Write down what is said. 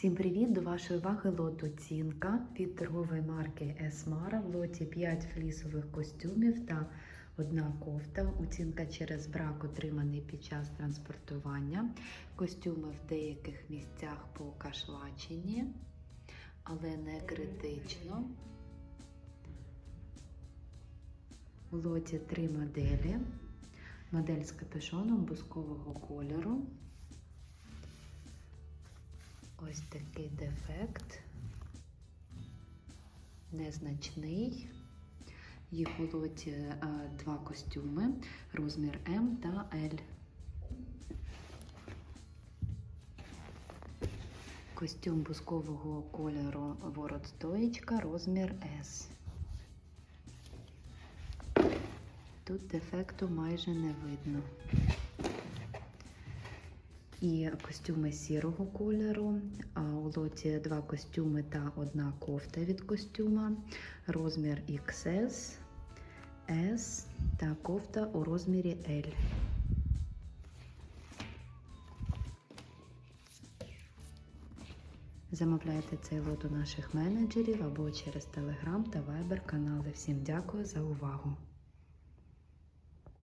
Всім привіт! До вашої уваги лот оцінка від торгової марки Есмара. В лоті 5 флісових костюмів та одна кофта. Оцінка через брак отриманий під час транспортування. Костюми в деяких місцях покашлачені, але не критично. В лоті три моделі. Модель з капюшоном бускового кольору. Ось такий дефект. Незначний. Їх у е, два костюми, розмір М та Л. Костюм бускового кольору ворот стоїчка, розмір С. Тут дефекту майже не видно. І костюми сірого кольору. А у лоті два костюми та одна кофта від костюма. Розмір XS, S та кофта у розмірі L. Замовляйте цей лот у наших менеджерів або через Telegram та Viber канали. Всім дякую за увагу!